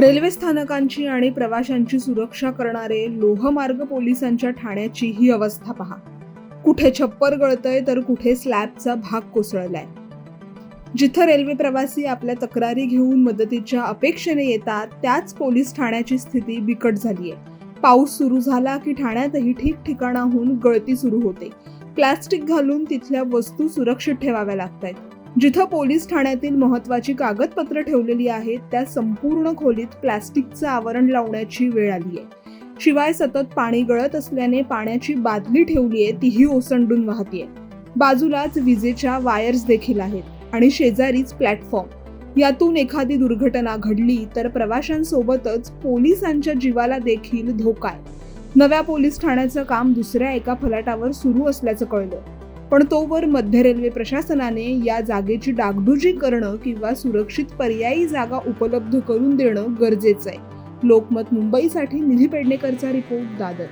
Railway स्थानकांची आणि प्रवाशांची सुरक्षा करणारे लोहमार्ग पोलिसांच्या ठाण्याची ही अवस्था पहा. कुठे छप्पर गळतय तर कुठे स्लॅबचा भाग कोसळलाय. जिथं रेल्वे प्रवासी आपल्या तक्रारी घेऊन मदतीच्या अपेक्षेने येतात त्याच पोलीस ठाण्याची स्थिती बिकट झालीय. पाऊस सुरू झाला की ठाण्यातही ठिकठिकाणाहून गळती सुरू होते. प्लास्टिक घालून तिथल्या वस्तू सुरक्षित ठेवाव्या लागतात जिथं पोलीस ठाण्यातील महत्वाची कागदपत्र ठेवलेली आहेत त्या संपूर्ण खोलीत प्लास्टिकचं आवरण लावण्याची वेळ आली आहे. शिवाय सतत पाणी गळत असल्याने पाण्याची बादली ठेवली आहे तीही ओसंडून वाहतीये. बाजूलाच विजेच्या वायर्स देखील आहेत आणि शेजारीच प्लॅटफॉर्म. यातून एखादी दुर्घटना घडली तर प्रवाशांसोबतच पोलिसांच्या जीवाला देखील धोका आहे. नव्या पोलीस ठाण्याचं काम दुसऱ्या एका फलाटावर सुरू असल्याचं कळलं. पण तोवर मध्य रेल्वे प्रशासनाने या जागेची डागडुजी करणं किंवा सुरक्षित पर्यायी जागा उपलब्ध करून देणं गरजेचं आहे. लोकमत मुंबईसाठी निधी पेडणेकरचा रिपोर्ट दादर.